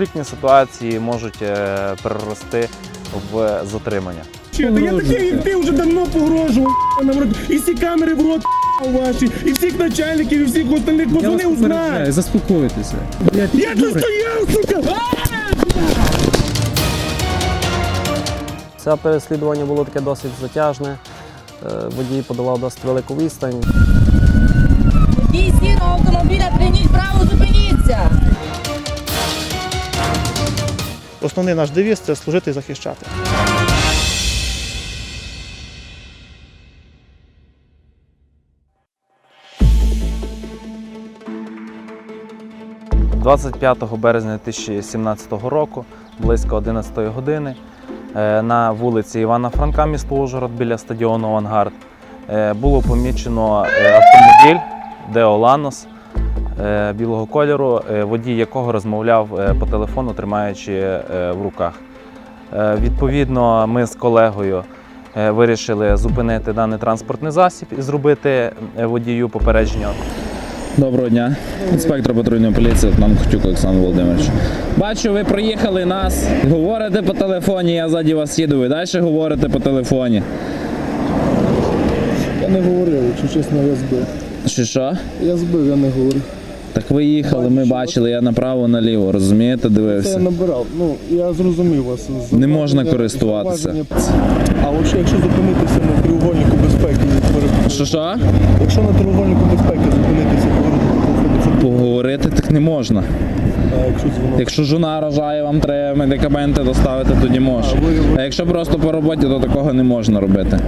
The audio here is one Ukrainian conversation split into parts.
конфліктні ситуації можуть е, перерости в затримання. Та я такий, ти вже давно погрожував нам рот. І всі камери в рот ваші, і всіх начальників, і всіх остальних позвони узнай. попереджаю, заспокойтеся. Я тут стояв, сука! Це переслідування було таке досить затяжне. Е, Водій подолав досить велику відстань. Водій сірого автомобіля, прийміть право, зупиніться! Основний наш девіз це служити і захищати. – 25 березня 2017 року, близько 11 години, е, на вулиці Івана Франка, місто Ужгород, біля стадіону Авангард, е, було помічено е, автомобіль Део Ланос білого кольору, е, водій якого розмовляв е, по телефону, тримаючи е, в руках. Е, Відповідно, ми з колегою е, вирішили зупинити даний транспортний засіб і зробити е, водію попередження Доброго дня, інспектор патрульної поліції, нам Хотюк Олександр Володимирович. Бачу, ви проїхали нас, говорите по телефоні, я ззаді вас їду, ви далі говорите по телефоні. Я не говорив, якщо чесно, я збив. Що що? Я збив, я не говорив. Так ви їхали, ми бачили, я направо наліво, розумієте, Це я дивився. набирав. Ну, я зрозумів вас. Не можна користуватися. А от якщо зупинитися на треугольнику безпеки, Що що? якщо на треугольнику безпеки зупинитися, говорити по Поговорити так не можна. а якщо дзвонок. Якщо жона рожає, вам треба медикаменти доставити, тоді можна. А якщо просто по роботі, то такого не можна робити.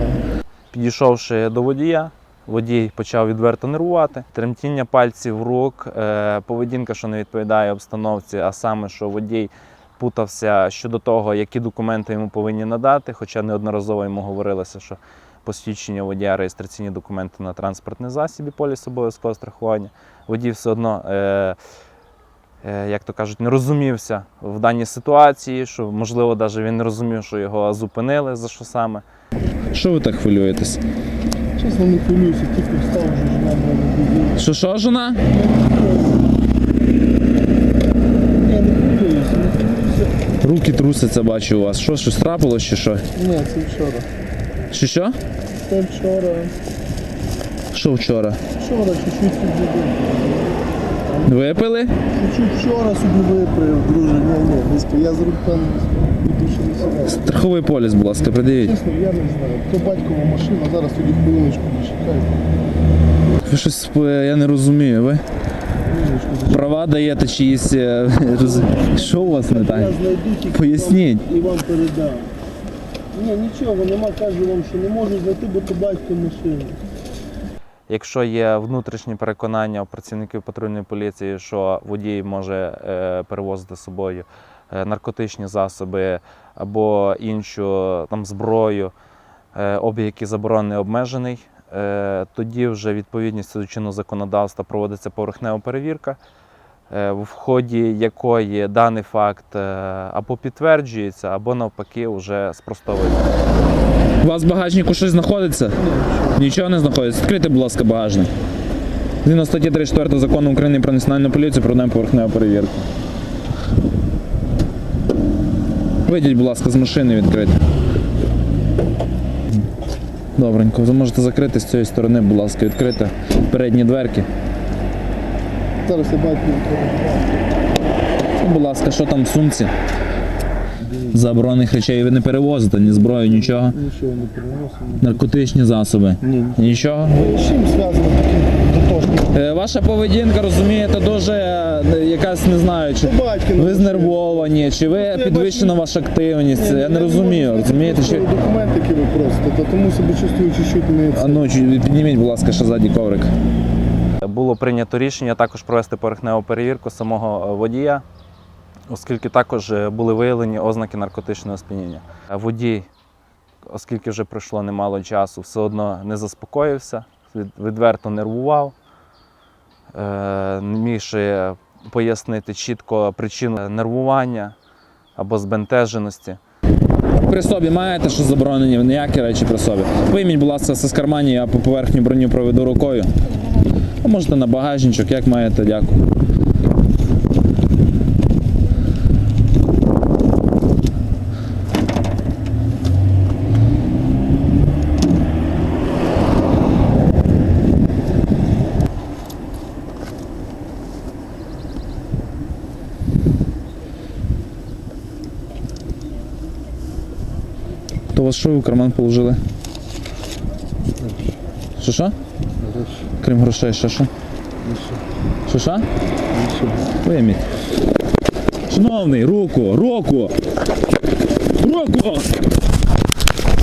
Підійшовши до водія, водій почав відверто нервувати, тремтіння пальців рук, е, поведінка, що не відповідає обстановці, а саме, що водій путався щодо того, які документи йому повинні надати, хоча неодноразово йому говорилося, що посвідчення водія, реєстраційні документи на транспортний засіб і поліс обов'язкового страхування. Водій все одно. Е, е, Як то кажуть, не розумівся в даній ситуації, що можливо, навіть він не розумів, що його зупинили за що саме. Що ви так хвилюєтесь? Чесно, не хвилююся, тільки встав, вже жена буде. Що що, жона? Я не хвилююся, не хвилююся. Руки трусяться, бачу у вас. Що, щось трапилось чи що? Ні, це вчора. Чи що? Це вчора. Що вчора? Вчора чуть-чуть собі випив. Випили? Чуть-чуть вчора собі випив, друже. Ні, ні, низько. Я з руками віддушився. Страховий поліс, будь ласка, придивіть. Чесно, я не знаю. То батькова машина, зараз тоді хвилиночку почекайте. Ви щось е, я не розумію. Ви Хвилиночку зачекайте. права даєте чиїсь. е, роз- Що у вас не так? Знайду тільки Поясніть. вам і вам передам. Ні, нічого, нема, кажу вам, що не можу знайти, бо то батько машина. Якщо є внутрішні переконання у працівників патрульної поліції, що водій може е, перевозити з собою е, наркотичні засоби або іншу там зброю, е, обіг, який заборонений обмежений, е, тоді вже відповідність до чинного законодавства проводиться поверхнева перевірка, е, в ході якої даний факт або підтверджується, або навпаки вже спростовується. У вас в багажнику щось знаходиться? Нічого не знаходиться. Відкрийте, будь ласка, багажник. Згідно статті 34 закону України про національну поліцію проведемо поверхневу перевірку. Вийдіть, будь ласка, з машини відкрити. Добренько, ви можете закрити з цієї сторони, будь ласка, відкрити передні дверки. Зараз я. Ну, Будь ласка, що там в сумці? Заборонених речей ви не перевозите, ні зброю, нічого. Нічого не переносимо. Наркотичні засоби. Ні. Нічого. З чим зв'язано такі дотошні? Е, Ваша поведінка, розумієте, дуже е, якась не знаю, чи ви знервовані, чи ви підвищена ваша активність. Я не розумію, розумієте? Чи... Документи, ви просите, то тому себе чувствую чуть-чуть не А ну, чи- підніміть, будь ласка, ще ззаді коврик. Було прийнято рішення також провести поверхневу перевірку самого е, водія, оскільки також е, були виявлені ознаки наркотичного сп'яніння. Е, Водій, оскільки вже пройшло немало часу, все одно не заспокоївся, відверто нервував, е, мігши пояснити чітко причину нервування або збентеженості. При собі маєте, що заборонені, ніякі речі при собі. Вийміть, будь ласка, це з кармані, я по поверхню броню проведу рукою. А можете на багажничок, як маєте, дякую. Вас що ви в карман положили? Що що? Крім грошей, що що? Що що? Вийміть. Шановний, руку, руку! Руку!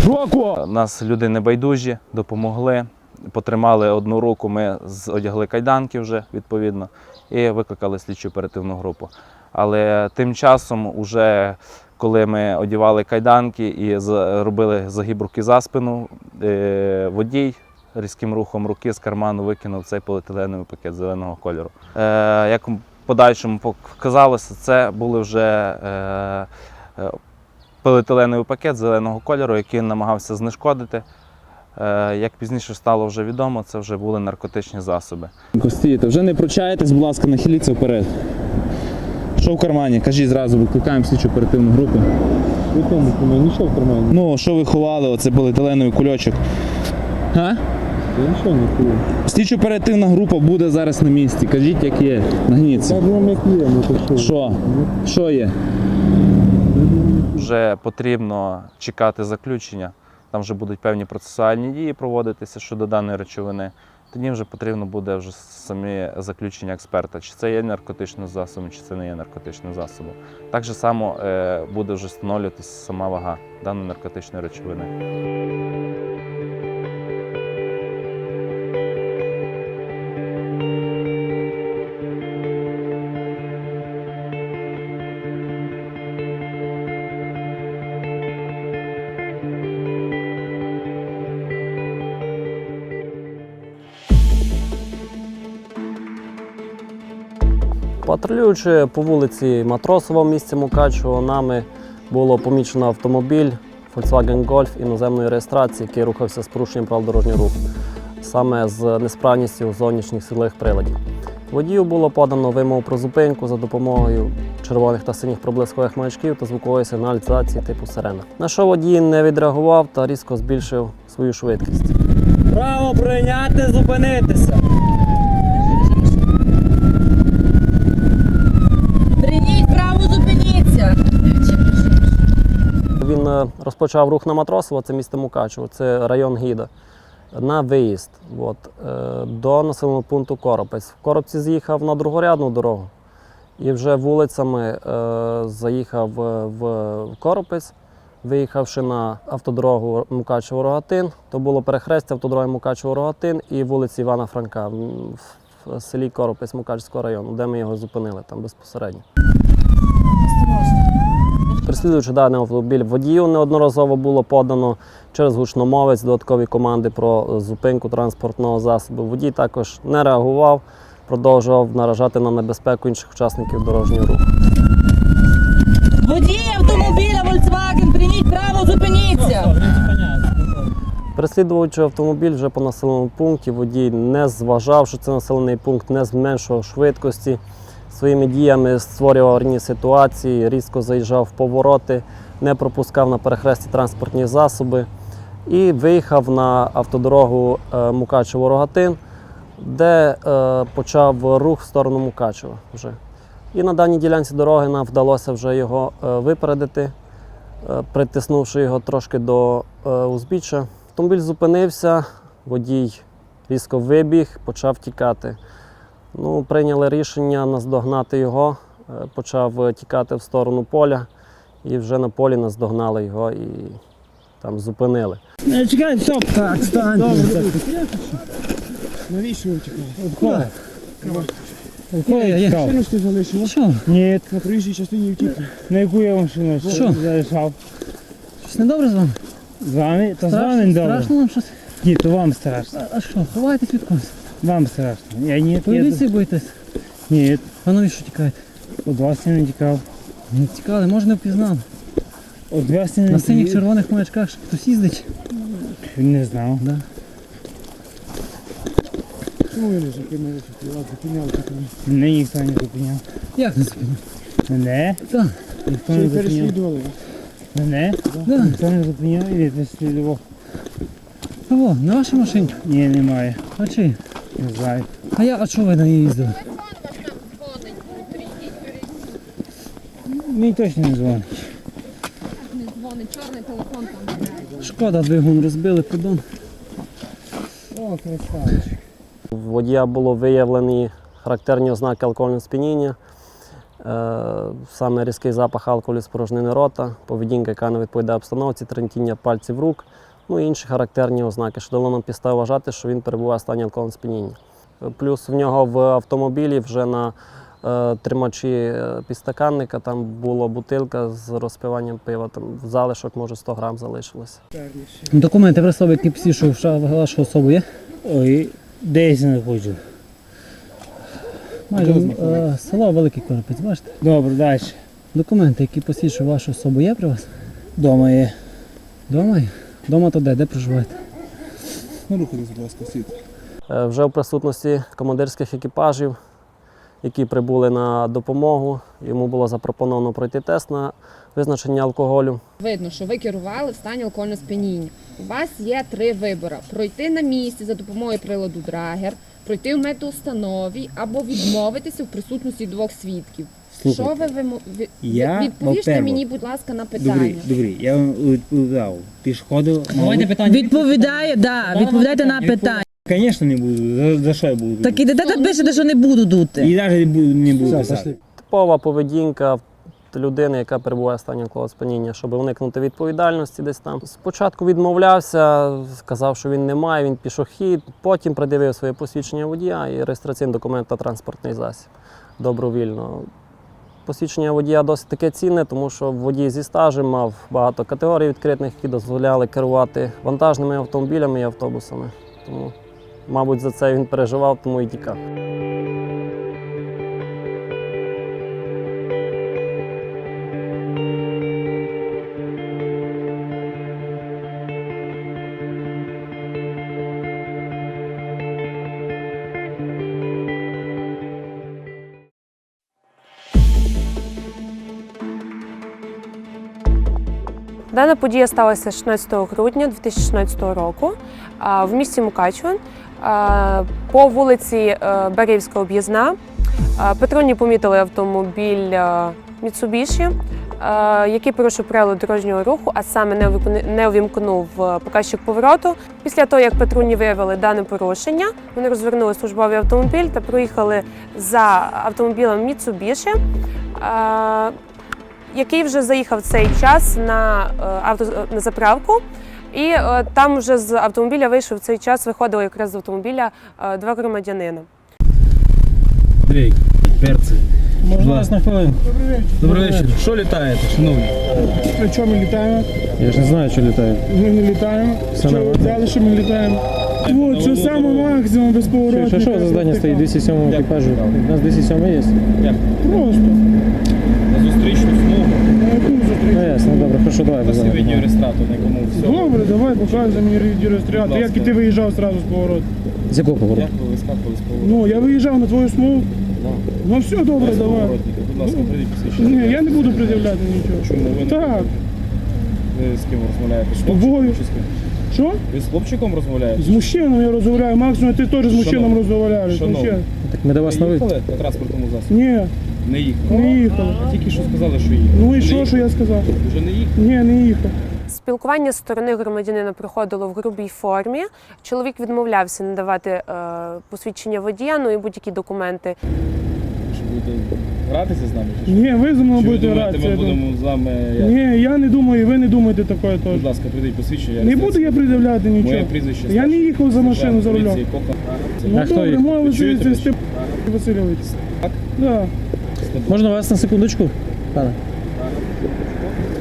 Руку! Нас люди небайдужі, допомогли. Потримали одну руку, ми одягли кайданки вже відповідно і викликали слідчу оперативну групу. Але тим часом, уже коли ми одягали кайданки і робили загиб руки за спину, е, водій різким рухом руки з карману викинув цей поліетиленовий пакет зеленого кольору. Е, Як в подальшому показалося, це були вже е, поліетиленовий пакет зеленого кольору, який намагався знешкодити. Як пізніше стало вже відомо, це вже були наркотичні засоби. Стійте, вже не пручаєтесь, будь ласка, нахиліться вперед. Що в кармані? Кажіть зразу, викликаємо слідчу оперативну групу. В якому кармані? Нічого в кармані. Ну, що ви ховали, оце поліетиленовий кульочок. А? Я нічого не курю. Слідчо оперативна група буде зараз на місці. Кажіть, як є. Нагніться. Я вам як є, ну то що? Що? Що є? Вже потрібно чекати заключення. Там вже будуть певні процесуальні дії проводитися щодо даної речовини. Тоді вже потрібно буде вже самі заключення експерта, чи це є наркотичним засобом, чи це не є наркотичним засобом. Так же само е, буде вже встановлюватися сама вага даної наркотичної речовини. Патрулюючи по вулиці Матросова в місті Мукачево, нами було помічено автомобіль Volkswagen Golf іноземної реєстрації, який рухався з порушенням прав дорожнього руху, саме з несправністю зовнішніх світлових приладів. Водію було подано вимогу про зупинку за допомогою червоних та синіх проблискових маячків та звукової сигналізації типу сирена. На що водій не відреагував та різко збільшив свою швидкість. Право прийняти, зупинитися. Прийміть право зупиніться. Він е, розпочав рух на Матросово, це місто Мукачево, це район Гіда, на виїзд от, е, до населеного пункту Коропець. В Коробці з'їхав на другорядну дорогу і вже вулицями е, заїхав е, в Коропець, виїхавши на автодорогу Мукачево-Рогатин. То було перехрестя автодороги Мукачево-Рогатин і вулиці Івана Франка в, селі Коропець Мукачевського району, де ми його зупинили там безпосередньо. Переслідуючи даний автомобіль водію, неодноразово було подано через гучномовець додаткові команди про зупинку транспортного засобу. Водій також не реагував, продовжував наражати на небезпеку інших учасників дорожнього руху. Водій автомобіля Volkswagen, прийміть право зупиніться. Переслідуючи автомобіль вже по населеному пункті, водій не зважав, що це населений пункт, не зменшував швидкості. Своїми діями створював аварійні ситуації, різко заїжджав в повороти, не пропускав на перехресті транспортні засоби і виїхав на автодорогу е, Мукачево-Рогатин, де е, почав рух в сторону Мукачева вже. І на даній ділянці дороги нам вдалося вже його е, випередити, притиснувши його трошки до узбіччя. Автомобіль зупинився, водій різко вибіг, почав тікати. Ну, прийняли рішення наздогнати його, е, почав е, тікати в сторону поля, і вже на полі наздогнали його і там зупинили. Чекай, стоп! Так, стань. Добре, Навіщо чекаєте? Машину ж ти залишив? Що? Ні. На проїжджій частині втік. На яку я машину Що? залишав? Щось не добре з вами? З вами? То з вами не добре. Страшно вам щось? Ні, то вам страшно. А що, ховаєтесь від когось? Вам страшно. Я ні, Поліції я... боїтесь? Ні, А навіщо тікаєте? від вас я не тікав. Не тікали, може не впізнали. Від вас я не На синіх тікав. червоних маячках ще хтось їздить. Не знав. Да. Чому ви не зупинили? Зупиняли Мене ніхто не зупиняв. Як не зупинив? Мене? Так. Ніхто не зупиняв. Мене? Да. Ніхто не зупиняв і не переслідував. О, на вашій машині. Ні, немає. А чи? Не. А я, а чого ви на ній їздили? Мені точно не дзвонить. не дзвонить, чорний телефон там. Шкода, двигун розбили, подон. О, красавчик. У водія було виявлені характерні ознаки алкогольного сп'яніння, е, саме різкий запах алкоголю з рота, поведінка, яка не відповідає обстановці, тремтіння пальців рук, ну і інші характерні ознаки, що дало нам підстав вважати, що він перебуває в стані алкогольного сп'яніння. Плюс в нього в автомобілі вже на е, тримачі е, підстаканника там була бутилка з розпиванням пива, там залишок, може 100 грам залишилося. Документи про себе, які посвідчують вашу особу є? Ой, десь не хочу. Майже е, село Великий Коропець, бачите? Добре, далі. Документи, які посвідчують вашу особу, є при вас? Дома є. Дома є? Дома то де? Де проживаєте? Ну, рухайтесь, будь ласка, світ. Е, Вже в присутності командирських екіпажів, які прибули на допомогу, йому було запропоновано пройти тест на визначення алкоголю. Видно, що ви керували в стані алкогольного сп'яніння. У вас є три вибори: пройти на місці за допомогою приладу драгер, пройти в медустанові або відмовитися в присутності двох свідків. Що ви вимо- ви- Я, відповіжте во-первых, мені, будь ласка, на питання. Добрий, добрий. Я вам відповідав. Пішходив. Давайте питання. Відповідає, да, відповідайте на питання. Звісно, не буду. За, за що я буду? Так і ти пишете, що не буду дути. І навіть не буду, не буду писати. Типова поведінка людини, яка перебуває в стані алкогольного сп'яніння, щоб уникнути відповідальності десь там. Спочатку відмовлявся, сказав, що він не має, він пішохід, потім придивив своє посвідчення водія і реєстраційний документ на транспортний засіб добровільно. Посвідчення водія досить таке цінне, тому що водій зі стажем мав багато категорій відкритих, які дозволяли керувати вантажними автомобілями і автобусами. Тому, мабуть, за це він переживав, тому і тікав. Дана подія сталася 16 грудня 2016 року в місті Мукачево по вулиці е, Берівська об'їзна. Патрульні помітили автомобіль е, Mitsubishi, е, який порушив правила дорожнього руху, а саме не увімкнув показчик повороту. Після того, як патрульні виявили дане порушення, вони розвернули службовий автомобіль та проїхали за автомобілем Mitsubishi. Е, який вже заїхав в цей час на, е, авто, на заправку. І е, там вже з автомобіля вийшов в цей час, виходили якраз з автомобіля е, два громадянина. Андрій, перці. Можна вас на хвилину? Добрий вечір. Що літаєте, шановні? При чому ми літаємо? Я ж не знаю, що літає. Ми не літаємо. Що ви взяли, що ми літаємо? От, що саме максимум без поворотника. Що, що за здання стоїть 207 екіпажу? У нас 207 є? Просто. На зустрічну смугу. На яку Ну зустріч? Добре, давай. Красивий давай. на якому все. Добре, давай показуй мені відеореєстратор. Як і ти виїжджав одразу з повороту? З якого повороту? Як ви вискакували з повороту? Ну, я виїжджав на твою смугу. Ну все добре, давай. Будь ласка, прийдіть посвідчення. Ні, я не буду пред'являти нічого. Чому ви не Так, ви з ким розмовляєте? З тобою. хлопчиком чи з ким? що? Ви з хлопчиком розмовляєте? З мужчином я розмовляю. Максимум ти теж з мужчином Шановний. розмовляєш. Шановний. Так ми до вас на ви. їхали на транспортному засобі? Ні, Не їхали. не їхали. Тільки що сказали, що їхали. Ну і Не що, що я сказав? Вже не їхали? Ні, не їхав. Спілкування з сторони громадянина проходило в грубій формі. Чоловік відмовлявся надавати е, посвідчення водія, ну і будь-які документи. Що будете гратися з нами? чи що? Ні, ви зі мною Чи ви будете думаєте, гратися. ми я думаю. будемо з вами... як? Ні, я не думаю, і ви не думаєте такое теж. Будь ласка, прийдіть посвідчення. Не буду я пред'являти Моє нічого. прізвище. Я не їхав за машину за рулем. Ну А хто добре, їх? моє Ви чуєте Васильович. Так? Да. Можна вас на секундочку? Пане.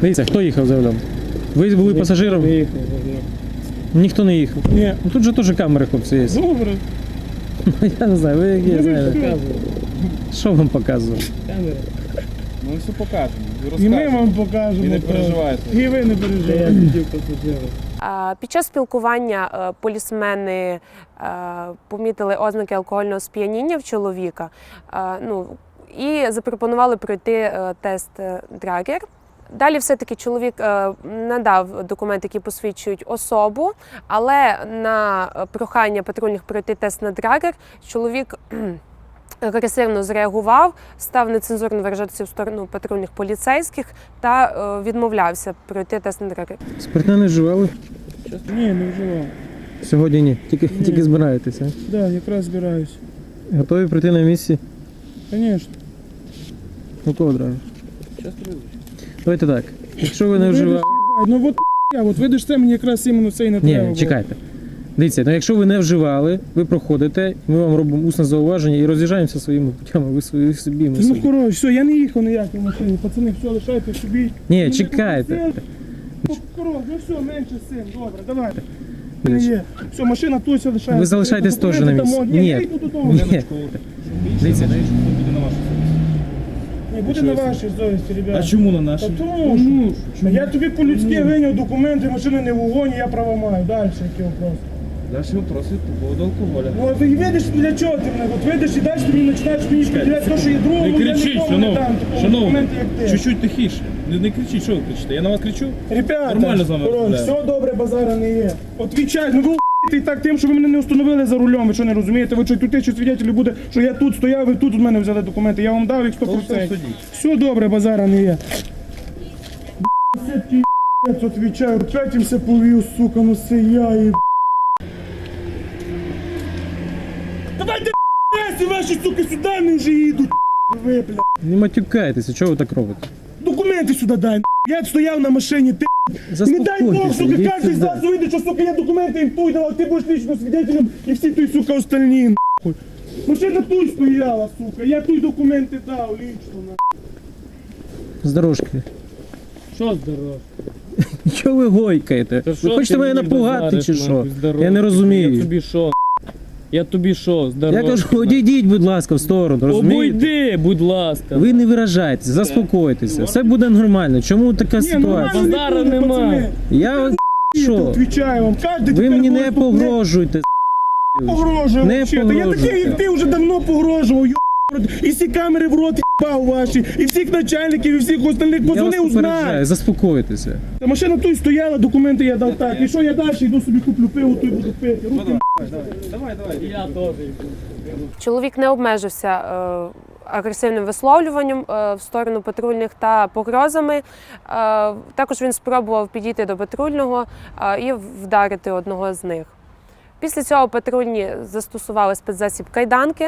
Дивіться, хто їхав за рулем? Ви були пасажиром? Ніхто не їхав. Ні. Ну тут же теж камери, хлопці, є. Добре. Я не знаю, ви які Ну, ви знаєте. що? Вам показую? Ми все покажемо. І ми вам покажемо. І не переживайте. І ви не переживайте. Під час спілкування е, полісмени е, помітили ознаки алкогольного сп'яніння в чоловіка. е, Ну, і запропонували пройти е, тест Драгер. Далі все-таки чоловік е, надав документи, які посвідчують особу, але на е, прохання патрульних пройти тест на Драгер чоловік агресивно зреагував, став нецензурно виражатися в сторону патрульних поліцейських та е, відмовлявся пройти тест на драгер. Спиртне не вживали? Ні, не вживав. Сьогодні ні. Тільки, тільки збираєтеся. Так, да, якраз збираюсь. Готові прийти на місці? Звісно. Готово одразу. Давайте так. Якщо ви не вживали. Ну от я, от видиш, це мені якраз іменно це і не треба. Ні, було. чекайте. Дивіться, ну якщо ви не вживали, ви проходите, ми вам робимо усне зауваження і роз'їжджаємося своїми путями, ви свої собі, ми Ну собі. коротше, все, я не їхав ніякій машині. Пацани, все, лишайте собі. Ні, чекайте. Ну, Коротше, ну все, менше з цим, добре, давайте. Не є. Все, машина тут все лишається. Ви залишайтесь теж на місці. Ні, Ні. я йду додому. Ні. Дивіться, Ні, буде на вашій совісті, ребята. А чому на нашій? Та тому, що я тобі по-людськи виняв документи, машина не в угоні, я право маю. Далі який вопрос. Далі вопроси по поводу алкоголя. Ну, а ти видиш, для чого ти мене? От видиш і далі ти мені починаєш мені поділяти те, що є другому, Не я кричіть, нікому не шановний. дам такого Шановний, документу, як ти. чуть-чуть тихіше. Не, не кричіть, що ви кричите? Я на вас кричу? Ребята, Нормально з вами розмовляємо. все добре, базара не є. Отвічай, ну ви і так тим, що ви мене не встановили за рулем, ви що не розумієте? Ви що тут тисячу свідетелів буде, що я тут стояв, ви тут у мене взяли документи, я вам дав їх 100%. Все добре, базара не є. Пі***ць, отвічаю, третім се повів, сука, ну це я і Давайте ці ваші, сука, сюди не вже їдуть, ви, бля. не матюкайтеся, чого ви так робите? Документи сюди дай, я стояв на машині, ти не дай Бог, сука, кожен з вас вийде, що, сука, я документи їм туй давав, ти будеш лично свидетелем і всі той, сука, остальні, нахуй. Машина тут стояла, сука, я туй документи дав, лично, нахуй. З дорожки. Що здорово? Чого ви гойкаєте? Ви хочете мене напугати чи що? Я не розумію. тобі що? Я тобі що, здорово? Я кажу, одійдіть, будь ласка, в сторону, розумієте? Обійди, будь ласка. Ви не виражайтеся, заспокойтеся, все буде нормально. Чому така ситуація? нормально Базара не нема. Я що? відвічаю вам, Ви мені не погрожуйте. погрожує Не вообще. Та я такий, як ти вже давно погрожував, йо. І всі камери в рот їбав ваші, і всіх начальників, і всіх остальних Я вас позвони попереджаю, заспокойтеся. Та машина тут стояла, документи я дав так. І що я далі йду собі куплю пиво, то й буду пити. Руки Чоловік не обмежився е, агресивним висловлюванням е, в сторону патрульних та погрозами. Е, також він спробував підійти до патрульного е, і вдарити одного з них. Після цього патрульні застосували спецзасіб кайданки.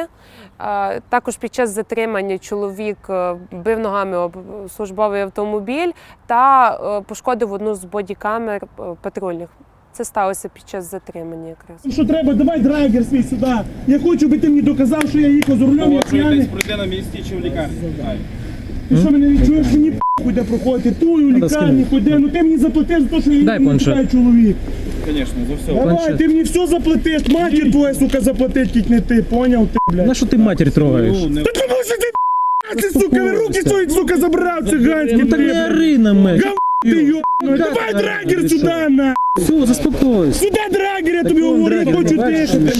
Е, Також під час затримання чоловік е, бив ногами об службовий автомобіль та е, пошкодив одну з бодікамер патрульних. Це сталося під час затримання якраз. Що треба, давай драйвер свій сюди. Я хочу, би ти мені доказав, що я їхав за рулем, я п'яний. пройде на місці чи в лікарні? Ти що мене не чуєш, мені де проходити, ту у лікарні ходи, ну ти мені заплатиш за те, що я їду, чоловік. Звісно, за все. Давай, ти мені все заплатиш, матір твоя, сука, заплатить, тільки не ти, поняв ти, блядь. На що ти матір трогаєш? Ну, не Та тому що ти, ти, сука, ви руки свої, сука, забрав циганські, Ну так не блядь. ори на мене. Ти йо, давай драгер сюди, на. Все, заспокойся. Сюди драгер, я тобі говорю, хочу тишити.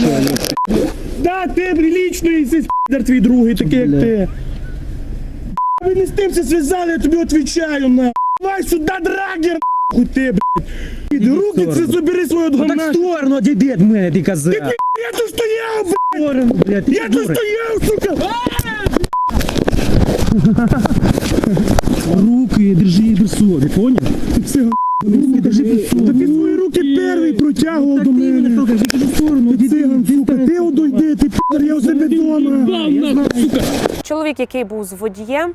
Да, ти лічний сись підар твій другий, такий як ти. Ви не з тим все зв'язали, я тобі відповідаю, на. Давай сюди драгер, ти, блядь. Іди, руки це забери свою Ну так в сторону, одійди від мене, ти коза. Я тут стояв, блядь. В сторону, блядь, ти Я тут дура. стояв, сука. Руки держи при собі, поняв? Все, Та ти свої руки перший протягував до ти мене циган, сука, ти одойди, ти підар, я у себе вдома. Чоловік, який був з водієм,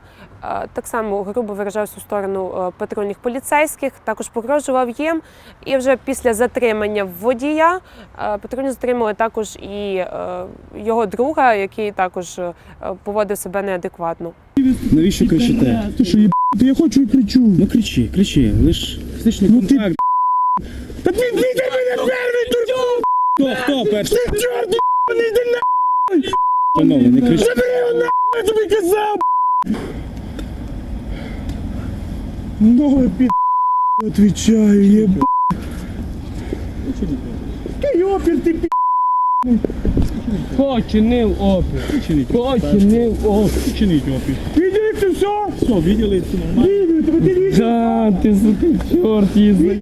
так само грубо виражався у сторону патрульних поліцейських, також погрожував їм. І вже після затримання водія патрульні затримали також і його друга, який також поводив себе неадекватно. Навіщо кричите? Ти що. Я хочу і кричу. Ну кричи, кричи, лиш фізичний Ну, ти- контакт. Та ти ти мене перший турбу! Хто, хто перший? Ти чорт, не йди нахуй! Шановний, не кричи. Забери його нахуй, я тобі казав! Новий під... Отвічаю, єб... Ти йопір, ти під... Починив опір. Починив опір. Чиніть опір. Видели це все? Все, виділи, це нормально. Видели, тебе ти видел? Да, ти сука, чорт їздить.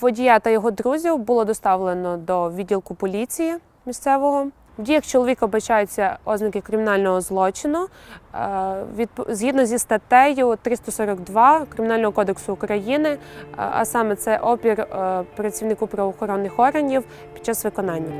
Водія та його друзів було доставлено до відділку поліції місцевого. В діях чоловіка бачаються ознаки кримінального злочину. Е, Згідно зі статтею 342 Кримінального кодексу України, е, а саме це опір е, працівнику правоохоронних органів під час виконання.